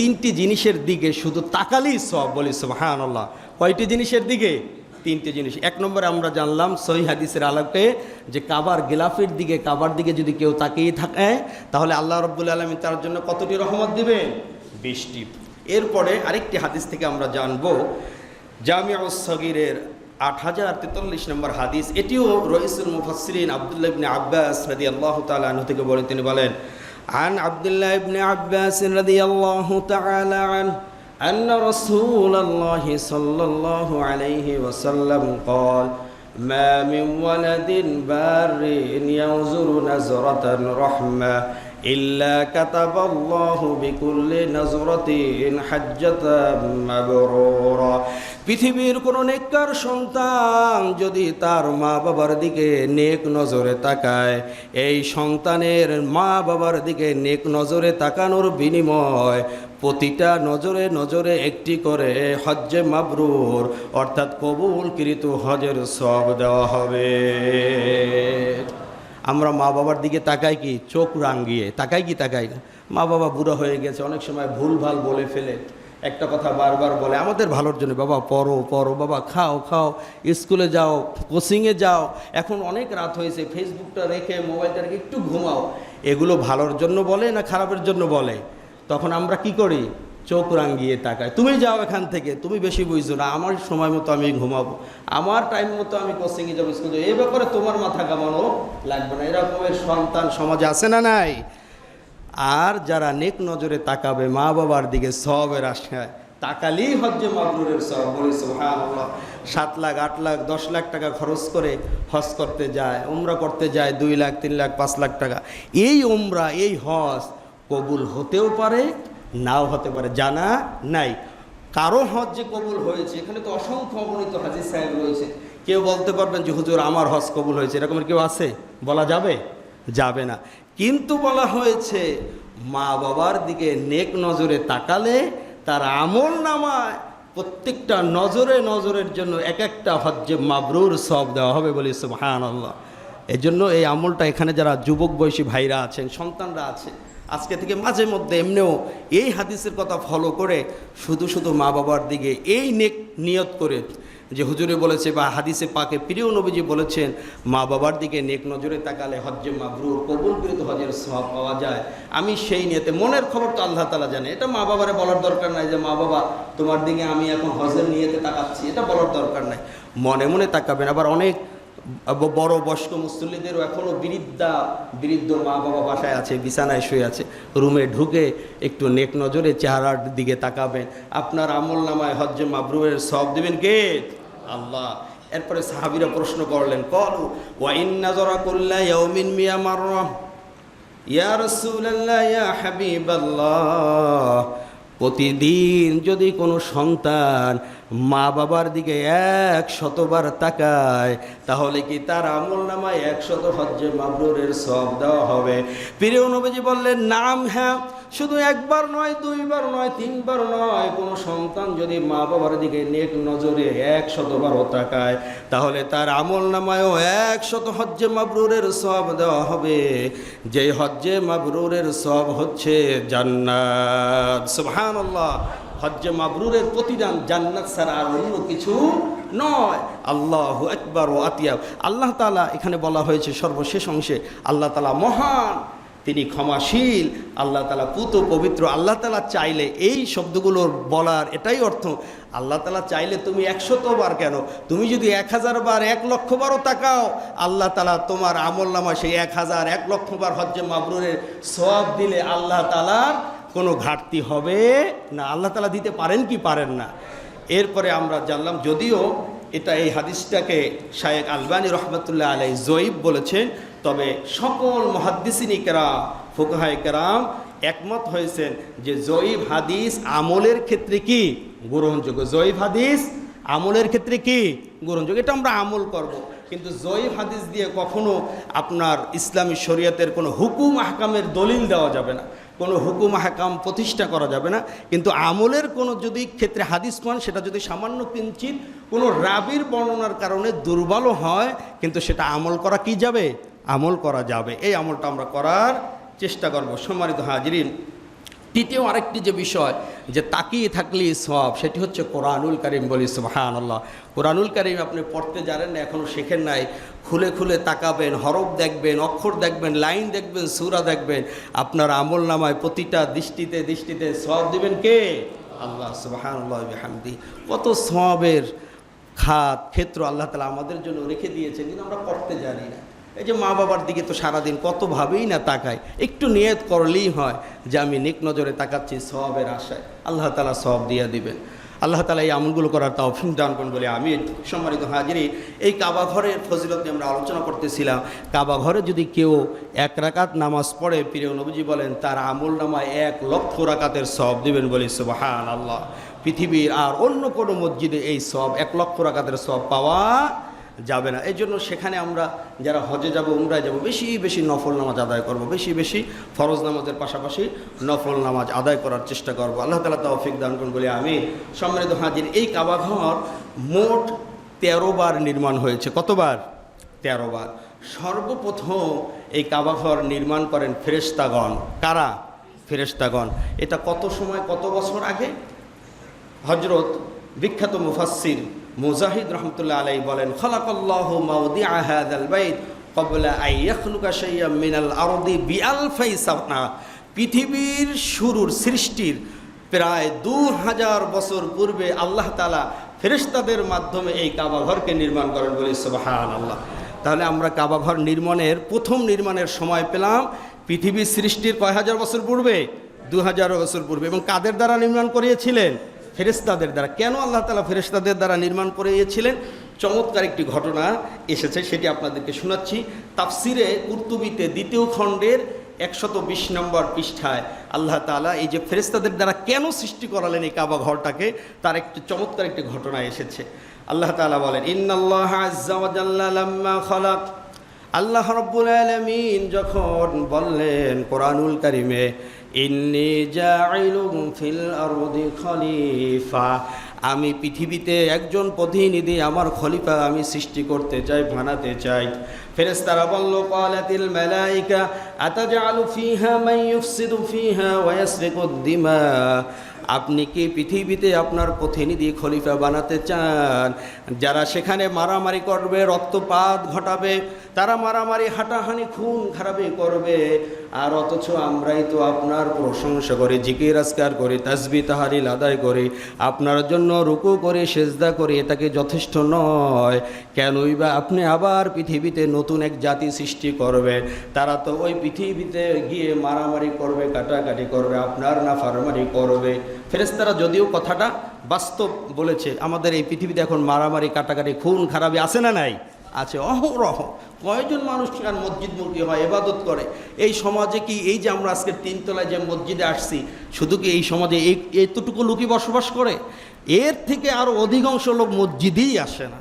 তিনটি জিনিসের দিকে শুধু তাকালেই সব বলি সুবহান আল্লাহ কয়টি জিনিসের দিকে? তিনটি জিনিস। এক নম্বরে আমরা জানলাম সহি হাদিসের আলোকে যে কাবার গিলাফের দিকে কাবার দিকে যদি কেউ তাকিয়ে থাকে তাহলে আল্লাহ রব্বুল আলমী তার জন্য কতটি রহমত দিবেন? বৃষ্টি এরপরে আরেকটি হাদিস থেকে আমরা জানব জামিয়া সগিরের আট হাজার তেতাল্লিশ নম্বর হাদিস। এটিও রইসুল মুফাসরিন আবদুল্লাহ ইবনে আব্বাস রাদি আল্লাহ তালা থেকে বলে তিনি বলেন عن عبد الله بن عباس رضي الله تعالى عنه أن رسول الله صلى الله عليه وسلم قال ما من ولد بار ينظر نزرة رحمة إلا كتب الله بكل نظرة حجة مبرورا পৃথিবীর কোনো নেককার সন্তান যদি তার মা বাবার দিকে নেক নজরে তাকায় এই সন্তানের মা বাবার দিকে নেক নজরে তাকানোর বিনিময় প্রতিটা নজরে নজরে একটি করে হজ্জে মাবরুর অর্থাৎ কবুলকৃত হজের সব দেওয়া হবে আমরা মা বাবার দিকে তাকাই কি, চোখ রাঙ্গিয়ে, তাকাই কি, তাকাই না। মা বাবা বুড়ো হয়ে গেছে, অনেক সময় ভুল ভালো বলে ফেলে, একটা কথা বারবার বলে, আমাদের ভালোর জন্য, বাবা পড়ো পড়ো, বাবা খাও খাও, স্কুলে যাও, কোচিংয়ে যাও, এখন অনেক রাত হয়েছে, ফেসবুকটা রেখে, মোবাইলটা রেখে একটু ঘুমাও। এগুলো ভালোর জন্য বলে না খারাপের জন্য বলে? তখন আমরা কি করি? চোখ রাঙ্গিয়ে তাকায়। তুমি যাও এখান থেকে, তুমি বেশি বুঝছ না, আমার সময় মতো আমি ঘুমাবো। আমার টাইম মতো আমি কোচিংয়ে যাব স্কুলে এই ব্যাপারে তোমার মাথা কামানো লাগবে না। এরকমের সন্তান সমাজে আছে না নাই? আর যারা নেক নজরে তাকাবে, মা বাবার দিকে সবের আশায়। তাকালেই হজ্জে মাবরুরের সব বলে সাত লাখ, আট লাখ, দশ লাখ টাকা খরচ করে হজ করতে যায়, উমরা করতে যায়, দুই লাখ, তিন লাখ, পাঁচ লাখ টাকা। এই উমরা, এই হজ কবুল হতেও পারে নাও হতে পারে, জানা নাই। কারও হজ যে কবুল হয়েছে, এখানে তো অসংখ্য অগণিত হাজির সাহেব রয়েছে। কেউ বলতে পারবেন যে, হুজুর, আমার হজ কবুল হয়েছে। এরকমের কেউ আছে? বলা যাবে? যাবে না। কিন্তু বলা হয়েছে, মা বাবার দিকে নেক নজরে তাকালে তার আমল নামায় প্রত্যেকটা নজরে নজরের জন্য এক একটা হজ্জে মাবরুর সব দেওয়া হবে বলে সুবহান আল্লাহ এই জন্য এই আমলটা এখানে যারা যুবক বয়সী ভাইরা আছেন, সন্তানরা আছে আজকে থেকে মাঝে মধ্যে এমনিও এই হাদিসের কথা ফলো করে শুধু শুধু মা বাবার দিকে এই নেক নিয়ত করে যে হুজুরে বলেছে বা হাদিসে পাকে প্রিয় নবীজি বলেছেন, মা বাবার দিকে নেক নজরে তাকালে হজ্জে মাবরুর, কবুলকৃত হজের সব পাওয়া যায়। আমি সেই নিয়েতে মনের খবর তো আল্লাহ তালা জানে। এটা মা বাবারে বলার দরকার নাই যে, মা বাবা, তোমার দিকে আমি এখন হজের নিয়েতে তাকাচ্ছি। এটা বলার দরকার নাই। মনে মনে তাকাবেন। আবার অনেক বড় বয়স্ক মুসল্লিদেরও এখনও বৃদ্ধা বৃদ্ধ মা বাবা বাসায় আছে, বিছানায় শুয়ে আছে। রুমে ঢুকে একটু নেক নজরে চেহারার দিকে তাকাবেন। আপনার আমল নামায় হজ্জে মাবরুরের সব দেবেন কে? আল্লাহ। এরপরে সাহাবিরা প্রশ্ন করলেন, কল ওয়াইন নাজরা ইয়াউমিন মিয়া মাররা? ইয়া রাসূলুল্লাহ, ইয়া হাবিবাল্লাহ। প্রতিদিন যদি কোনো সন্তান মা বাবার দিকে এক শতবার তাকায়, তাহলে কি তার আমল নামায় একশত হজ্জে মাবরুরের সব দেওয়া হবে? প্রিয় নবীজি বললেন, নাম হ্যাঁ শুধু একবার নয়, দুইবার নয়, তিনবার নয়, কোনো সন্তান যদি মা বাবার দিকে নেক নজরে এক শতবারও তাকায়, তাহলে তার আমল নামায়ও এক শত হজ্জে মাবরুরের সব দেওয়া হবে। যে হজ্জে মাবরুরের সব হচ্ছে জান্নাত। সুবহানাল্লাহ, হজ্জে মাবরুরের প্রতিদান জান্নাত ছাড়া আর অন্য কিছু নয়। আল্লাহ একবার ও আল্লাহ তালা এখানে বলা হয়েছে সর্বশেষ অংশে, আল্লাহ তালা মহান তিনি ক্ষমাশীল, আল্লাহ তালা পুত পবিত্র। আল্লাহ তালা চাইলে এই শব্দগুলোর বলার এটাই অর্থ, আল্লাহ তালা চাইলে তুমি বার কেন? তুমি যদি এক হাজার বার, এক লক্ষ বারও তাকাও, আল্লাহ তালা তোমার আমল নামা সেই এক হাজার, এক লক্ষ বার হজ্জে মাবরুরের সব দিলে আল্লাহ তালার কোনো ঘাটতি হবে না। আল্লাহ তালা দিতে পারেন কি পারেন না? এরপরে আমরা জানলাম, যদিও এটা এই হাদিসটাকে শায়েক আলবানী রহমতুল্লাহ আলাই জয়ীব বলেছেন তবে সকল মহাদ্দিসিনী কেরাম, ফুকাহায় কেরাম একমত হয়েছেন যে জয়ীব হাদিস আমলের ক্ষেত্রে কি গ্রহণযোগ্য? জয়ীব হাদিস আমলের ক্ষেত্রে কি গ্রহণযোগ্য? এটা আমরা আমল করব। কিন্তু জয়ীব হাদিস দিয়ে কখনো আপনার ইসলামী শরীয়তের কোনো হুকুম আহকামের দলিল দেওয়া যাবে না, কোনো হুকুম হাকাম প্রতিষ্ঠা করা যাবে না। কিন্তু আমলের কোনো যদি ক্ষেত্রে হাদিস পান, সেটা যদি সামান্য কিঞ্চিত কোনো রাবির বর্ণনার কারণে দুর্বলও হয়, কিন্তু সেটা আমল করা কি যাবে? আমল করা যাবে। এই আমলটা আমরা করার চেষ্টা করব। সম্মানিত হাজিরিন, তৃতীয় আরেকটি যে বিষয়, যে তাকিয়ে থাকলেই সব সেটি হচ্ছে কোরআনুল করিম বলি সুবাহান আল্লাহ কোরআনুল করিম আপনি পড়তে জানেন না এখনও শেখেন নাই। খুলে খুলে তাকাবেন, হরফ দেখবেন, অক্ষর দেখবেন, লাইন দেখবেন, সুরা দেখবেন। আপনার আমল নামায় প্রতিটা দৃষ্টিতে দৃষ্টিতে সব দিবেন কে? আল্লাহ সুবাহান আল্লাহ কত সবের খাত, ক্ষেত্র আল্লাহ তালা আমাদের জন্য রেখে দিয়েছেন, কিন্তু আমরা করতে জানি না। এই যে মা বাবার দিকে তো সারাদিন কতভাবেই না তাকায়, একটু নিয়ত করলেই হয় যে আমি নিক নজরে তাকাচ্ছি সবের আশায়। আল্লাহ তালা সব দিয়ে দিবেন। আল্লাহ তালা এই আমলগুলো করার তাও ফিন দান করুন বলে আমি সম্মানিত হাজিরি এই কাবা ঘরের ফজিলত নিয়ে আমরা আলোচনা করতেছিলাম। কাবা ঘরে যদি কেউ এক রাকাত নামাজ পড়ে, প্রিয় নবীজি বলেন, তার আমল নামায় এক লক্ষ রাকাতের সব দিবেন বলে সুবাহান আল্লাহ পৃথিবীর আর অন্য কোনো মসজিদে এই সব এক লক্ষ রাকাতের সব পাওয়া যাবে না। এই জন্য সেখানে আমরা যারা হজে যাব, উমরায় যাব, বেশি বেশি নফল নামাজ আদায় করব, বেশি বেশি ফরজ নামাজের পাশাপাশি নফল নামাজ আদায় করার চেষ্টা করব। আল্লাহ তালা তৌফিক দান করুন, বলে আমি সম্মানিত হাজির, এই কাবাঘর মোট তেরো বার নির্মাণ হয়েছে। কতবার? তেরো বার। সর্বপ্রথম এই কাবাঘর নির্মাণ করেন ফেরেস্তাগণ কারা? ফেরেস্তাগণ এটা কত সময়, কত বছর আগে? হজরত বিখ্যাত মুফাসসির মুজাহিদ রহমতুল্লাহ আলাই বলেন, খলাকাল্লাহ মাউদি আহাদাল বাইত কবলা আই ইয়াখলুকা শাইয়াম মিনাল আরদি বিআলফাই সানা পৃথিবীর শুরুর সৃষ্টির প্রায় দু হাজার বছর পূর্বে আল্লাহ তালা ফেরেশতাদের মাধ্যমে এই কাবাঘরকে নির্মাণ করেন বলি সুবাহান আল্লাহ তাহলে আমরা কাবাঘর নির্মাণের, প্রথম নির্মাণের সময় পেলাম পৃথিবীর সৃষ্টির কয় হাজার বছর পূর্বে? দু হাজার বছর পূর্বে। এবং কাদের দ্বারা নির্মাণ করিয়েছিলেন? ফেরেস্তাদের দ্বারা। কেন আল্লাহ তালা ফেরেস্তাদের দ্বারা নির্মাণ করিয়েছিলেন? চমৎকার একটি ঘটনা এসেছে, সেটি আপনাদেরকে শোনাচ্ছি। তাফসিরে কুর্তুবিতে দ্বিতীয় খণ্ডের একশত বিশ নম্বর পৃষ্ঠায় আল্লাহ তালা এই যে ফেরেস্তাদের দ্বারা কেন সৃষ্টি করালেন এই কাবা ঘরটাকে, তার একটি চমৎকার একটি ঘটনা এসেছে। আল্লাহ তালা বলেন লাম্মা খালাক। আল্লাহ রব্বুল আলমিন যখন বললেন কোরআনুল কারিমে ইন্নি জাইলুম ফিল আরদি খলিফা। আমি পৃথিবীতে একজন প্রতিনিধি, আমার খলিফা আমি সৃষ্টি করতে চাই, বানাতে চাই। ফেরেশতারা বলল, ক্বালাতিল মালাইকা, আতাজআলু ফিহা মান ইউফসিদু ফিহা ওয়া ইয়াসরিকুদ দিমা। আপনি কি পৃথিবীতে আপনার প্রতিনিধি, খলিফা বানাতে চান, যারা সেখানে মারামারি করবে, রক্তপাত ঘটাবে? তারা মারামারি হাঁটাহানি খুন খারাপি করবে। আর অথচ আমরাই তো আপনার প্রশংসা করি, জিকির আজকার করি, তাসবি তাহারিল আদায় করি। আপনার জন্য রুকু করে, সেজদা করি এটাকে যথেষ্ট নয়? কেনই বা আপনি আবার পৃথিবীতে নতুন এক জাতি সৃষ্টি করবেন? তারা তো ওই পৃথিবীতে গিয়ে মারামারি করবে, কাটাকাটি করবে, আপনার না ফারমারি করবে। ফেরেস্তারা যদিও কথাটা বাস্তব বলেছে, আমাদের এই পৃথিবীতে এখন মারামারি, কাটাকাটি, খুন খারাপি আছে না নাই? আছে, অহরহ। কয়জন মানুষ আর মসজিদ মুখী হয় এবাদত করে? এই সমাজে কি এই যে আমরা আজকে তিনতলায় যে মসজিদে আসছি, শুধু কি এই সমাজে এই এতটুকু লোকই বসবাস করে? এর থেকে আরও অধিকাংশ লোক মসজিদেই আসে না।